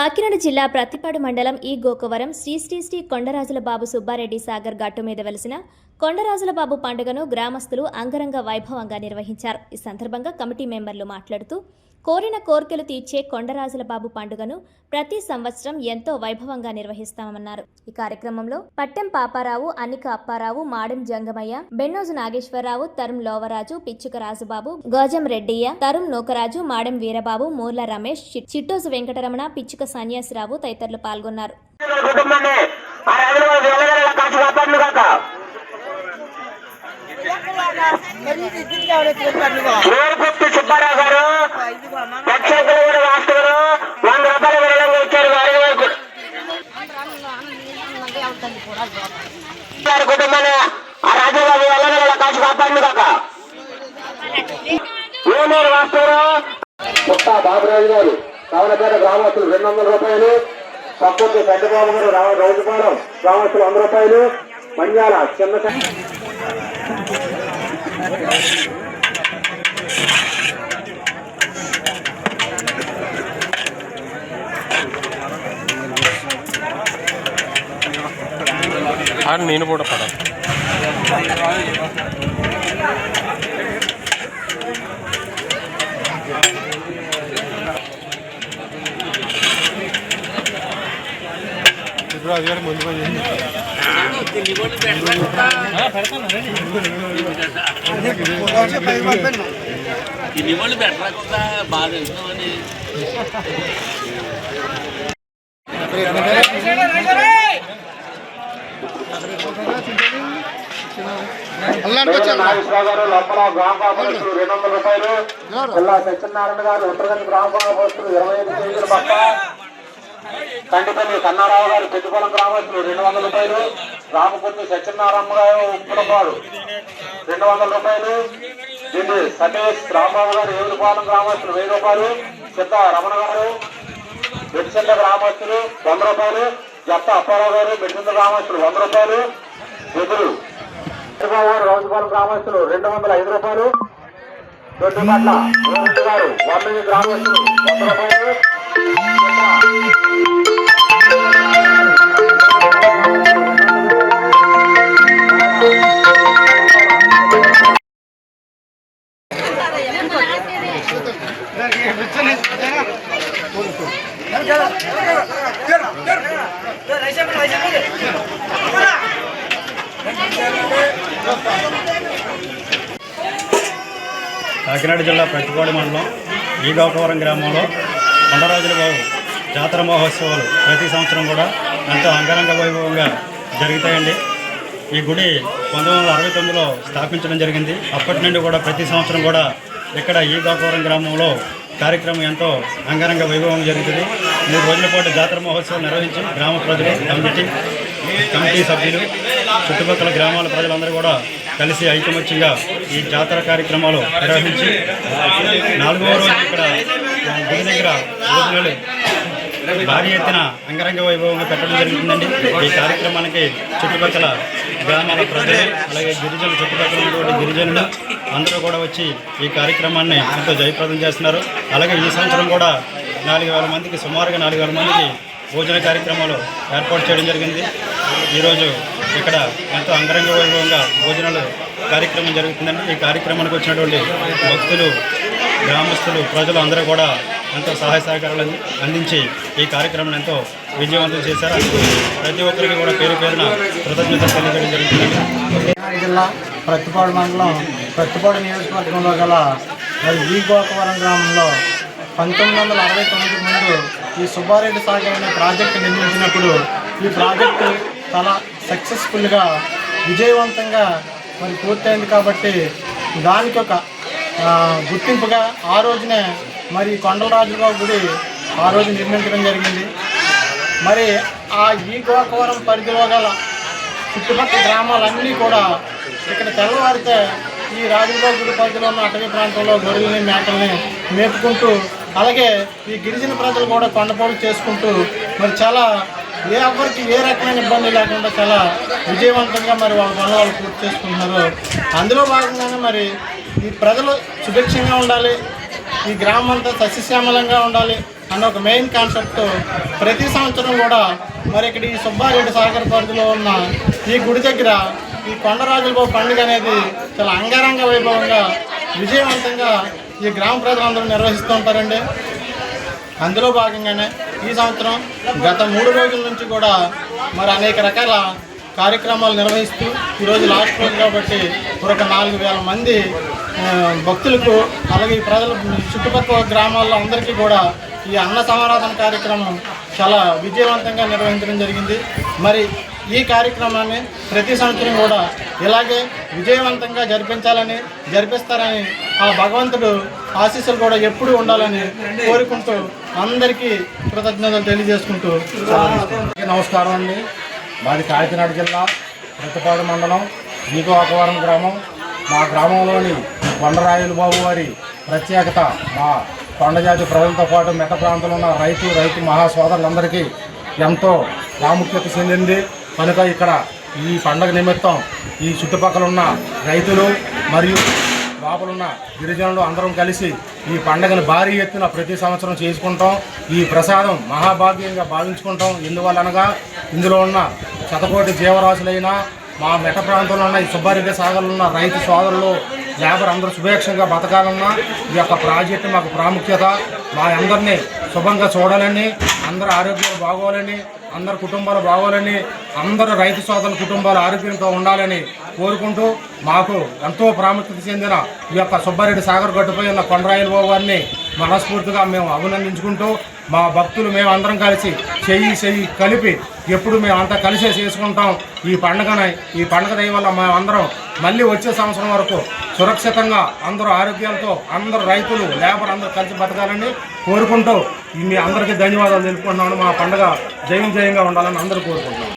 కాకినాడ జిల్లా ప్రతిపాడు మండలం ఈ గోకవరం శ్రీ శ్రీ శ్రీ కొండరాజుల బాబు సుబ్బారెడ్డి సాగర్ గట్టు మీద వెలిసిన కొండరాజుల బాబు పండుగను గ్రామస్తులు అంగరంగ వైభవంగా నిర్వహించారు. ఈ సందర్భంగా కమిటీ మెంబర్లు మాట్లాడుతూ కోరిన కోర్కెలు తీర్చే కొండరాజుల బాబు పండుగను ప్రతి సంవత్సరం ఎంతో వైభవంగా నిర్వహిస్తామన్నారు. ఈ కార్యక్రమంలో పట్టెం పాపారావు అనిక అప్పారావు మాడెం జంగమయ్య బెన్నోజు నాగేశ్వరరావు తరుం లోవరాజు పిచ్చుక రాజుబాబు గోజం రెడ్డియ్య తరుం నూకరాజు మాడెం వీరబాబు మూర్ల రమేష్ చిట్టోజు వెంకటరమణ పిచ్చుక సన్యాసిరావు తదితరులు పాల్గొన్నారు కుటుంబాన్ని ఆ రాజుల వెళ్ళగల కాసు కాపాడును కాక ఊరుకుత్తి సుబ్బారావు గారు పక్షకులు వాస్తవులు వంద రూపాయలు విరాళంగా ఇచ్చారు వారి వరకు. గారి కుటుంబాన్ని ఆ రాజుల వెళ్ళగల కాసు కాపాడును కాక. ఏమేరు వాస్తవులు పుట్టా బాబురాజు గారు కావలపేట గ్రామస్తులు రెండు వందల రూపాయలు పక్కూర్తి పెద్దబాబు గారు రావ రౌతుపాలెం గ్రామస్తులు వంద రూపాయలు మంజాల చిన్న ఆడ నేను కూడా పడ. ఇప్పుడు అది కూడా ముందు పని వాళ్ళు పెట్టకుండా బాధ లోపల రెండు వందల రూపాయలు జిల్లా సత్యనారాయణ గారు ఉత్తరగంజ గ్రామ ఇరవై ఐదు కేజీలు పక్క. కంటిపల్లి కన్నారావు గారు పెద్దపల్లం గ్రామస్తులు రెండు వందల రూపాయలు. రామకుర్తి సత్యనారాయణ గారు ఉప్పుడపాడు రెండు వందల రూపాయలు. దీన్ని సతీష్ రాంబాబు గారు ఏడుపాలెం గ్రామస్తులు వెయ్యి రూపాయలు. చిత్త రమణ గారు మెడిసిన్ల గ్రామస్తులు వంద రూపాయలు. జత్త అప్పారావు గారు మెడిసిన్ల గ్రామస్తులు వంద రూపాయలు. ఎదురు చంద్రబాబు గారు రౌజుపాలెం గ్రామస్తులు రెండు వందల ఐదు రూపాయలు. దొడ్డుపట్ల గారు వంద గ్రామస్తులు వంద రూపాయలు. కాకినాడ జిల్లా ప్రతిపాడు మండలం ఈగోకవరం గ్రామంలో కొండరాజుల బాబు జాతర మహోత్సవాలు ప్రతి సంవత్సరం కూడా ఎంతో అంగరంగ వైభవంగా జరుగుతాయండి. ఈ గుడి పంతొమ్మిది వందల అరవై తొమ్మిదిలో స్థాపించడం జరిగింది. అప్పటి నుండి కూడా ప్రతి సంవత్సరం కూడా ఇక్కడ ఈగోకవరం గ్రామంలో కార్యక్రమం ఎంతో అంగరంగ వైభవం జరుగుతుంది. మూడు రోజుల పాటు జాతర మహోత్సవం నిర్వహించి గ్రామ ప్రజలు కమిటీ కమిటీ సభ్యులు చుట్టుపక్కల గ్రామాల ప్రజలందరూ కూడా కలిసి ఐకమత్యంగా ఈ జాతర కార్యక్రమాలు నిర్వహించి నాలుగవ రోజు ఇక్కడ గుడి దగ్గర భోజనాలు భారీ ఎత్తున అంగరంగ వైభవంగా పెట్టడం జరుగుతుందండి. ఈ కార్యక్రమానికి చుట్టుపక్కల గ్రామాల ప్రజలు అలాగే గిరిజనులు చుట్టుపక్కల ఉన్నటువంటి గిరిజనులు అందరూ కూడా వచ్చి ఈ కార్యక్రమాన్ని ఎంతో జయప్రదం చేస్తున్నారు. అలాగే ఈ సంవత్సరం కూడా నాలుగు వేల మందికి సుమారుగా నాలుగు వేల మందికి భోజన కార్యక్రమాలు ఏర్పాటు చేయడం జరిగింది. ఈరోజు ఇక్కడ ఎంతో అంగరంగ వైభవంగా భోజనాలు కార్యక్రమం జరుగుతుందండి. ఈ కార్యక్రమానికి వచ్చినటువంటి భక్తులు గ్రామస్తులు ప్రజలు అందరూ కూడా ఎంతో సహాయ సహకారాలు అందించి ఈ కార్యక్రమం ఎంతో విజయవంతం చేశారు. ప్రతి ఒక్కరికి కూడా పేరు పేరున కృతజ్ఞతలు తెలియజేయడం జరుగుతుంది. జిల్లా ప్రతిపాడు మండలం ప్రతిపాడు నియోజకవర్గంలో గల ఈ గోకవరం గ్రామంలో పంతొమ్మిది వందల అరవై తొమ్మిది ముందు ఈ సుబ్బారెడ్డి సాగర్ అనే ప్రాజెక్టు నిర్మించినప్పుడు ఈ ప్రాజెక్టు చాలా సక్సెస్ఫుల్గా విజయవంతంగా మరి పూర్తయింది కాబట్టి దానికి ఒక గుర్తింపుగా ఆ రోజునే మరి కొండలరాజుగారి గుడి ఆ రోజు నిర్మించడం జరిగింది. మరి ఆ ఈ గోకవరం పరిధిలో గల చుట్టుపక్కల గ్రామాలన్నీ కూడా ఇక్కడ తెల్లవారితే ఈ రాజుగారి గుడి పరిధిలో ఉన్న అటవీ ప్రాంతంలో గొర్రెల్ని మేకల్ని మేపుకుంటూ అలాగే ఈ గిరిజన ప్రజలు కూడా కొండపోటు చేసుకుంటూ మరి చాలా ఏ ఎవరికి ఏ రకమైన ఇబ్బంది లేకుండా చాలా విజయవంతంగా మరి వాళ్ళ పనులు వాళ్ళు పూర్తి చేసుకుంటున్నారు. అందులో భాగంగానే మరి ఈ ప్రజలు సుభిక్షంగా ఉండాలి ఈ గ్రామం అంతా సస్యశ్యామలంగా ఉండాలి అన్న ఒక మెయిన్ కాన్సెప్ట్ ప్రతి సంవత్సరం కూడా మరి ఇక్కడ ఈ సుబ్బారెడ్డి సాగర్ పరిధిలో ఉన్న ఈ గుడి దగ్గర ఈ కొండరాజుల పండుగ అనేది చాలా అంగరంగ వైభవంగా విజయవంతంగా ఈ గ్రామ ప్రజలందరూ నిర్వహిస్తూ ఉంటారండి. అందులో భాగంగానే ఈ సంవత్సరం గత మూడు రోజుల నుంచి కూడా మరి అనేక రకాల కార్యక్రమాలు నిర్వహిస్తూ ఈరోజు లాస్ట్ రోజు కాబట్టి ఒక నాలుగు వేల మంది భక్తులకు అలాగే ప్రజలు ప్రజల చుట్టుపక్కల గ్రామాల్లో అందరికీ కూడా ఈ అన్న సమారాధన కార్యక్రమం చాలా విజయవంతంగా నిర్వహించడం జరిగింది. మరి ఈ కార్యక్రమాన్ని ప్రతి సంవత్సరం కూడా ఇలాగే విజయవంతంగా జరిపించాలని జరిపిస్తారని ఆ భగవంతుడు ఆశీస్సులు కూడా ఎప్పుడూ ఉండాలని కోరుకుంటూ అందరికీ కృతజ్ఞతలు తెలియజేసుకుంటూ నమస్కారం అండి. మాది కాకినాడ జిల్లా ప్రతిపాడు మండలం జీగోకవరం గ్రామం. మా గ్రామంలోని కొండరాయలు బాబు వారి ప్రత్యేకత మా కొండజాతి ప్రజలతో పాటు మెట్ట ప్రాంతంలో ఉన్న రైతు రైతు మహా సోదరులందరికీ ఎంతో ప్రాముఖ్యత చెందింది. కనుక ఇక్కడ ఈ పండగ నిమిత్తం ఈ చుట్టుపక్కల ఉన్న రైతులు మరియు లోపలున్న గిరిజనులు అందరం కలిసి ఈ పండుగను భారీ ఎత్తున ప్రతి సంవత్సరం చేసుకుంటాం. ఈ ప్రసాదం మహాభాగ్యంగా భావించుకుంటాం. ఎందువలనగా ఇందులో ఉన్న శతకోటి జీవరాశులైన మా మెట్ట ప్రాంతంలో ఉన్న ఈ సుబ్బారెడ్డి సాగర్లో ఉన్న రైతు సోదరులు లేబర్ అందరూ శుభేక్షంగా బతకాలన్నా ఈ యొక్క ప్రాజెక్టు మాకు ప్రాముఖ్యత. మా అందరినీ శుభంగా చూడాలని అందరు ఆరోగ్యాలు బాగోవాలని అందరి కుటుంబాలు బాగోవాలని అందరూ రైతు సోదరుల కుటుంబాలు ఆరోగ్యంతో ఉండాలని కోరుకుంటూ మాకు ఎంతో ప్రాముఖ్యత చెందిన ఈ యొక్క సుబ్బారెడ్డి సాగర్ గట్టుపై ఉన్న కొండరాయల బాబు గారిని మనస్ఫూర్తిగా మేము అభినందించుకుంటూ మా భక్తులు మేము అందరం కలిసి చెయ్యి చెయ్యి కలిపి ఎప్పుడు మేము అంతా కలిసే చేసుకుంటాం. ఈ పండుగని ఈ పండుగ దయ వల్ల మేము అందరం మళ్ళీ వచ్చే సంవత్సరం వరకు సురక్షితంగా అందరూ ఆరోగ్యాలతో అందరూ రైతులు లేబర్ అందరూ కలిసి బతకాలని కోరుకుంటూ మీ అందరికీ ధన్యవాదాలు తెలుపుకుంటున్నాను. మా పండుగ జయం జయంగా ఉండాలని అందరూ కోరుకుంటున్నాను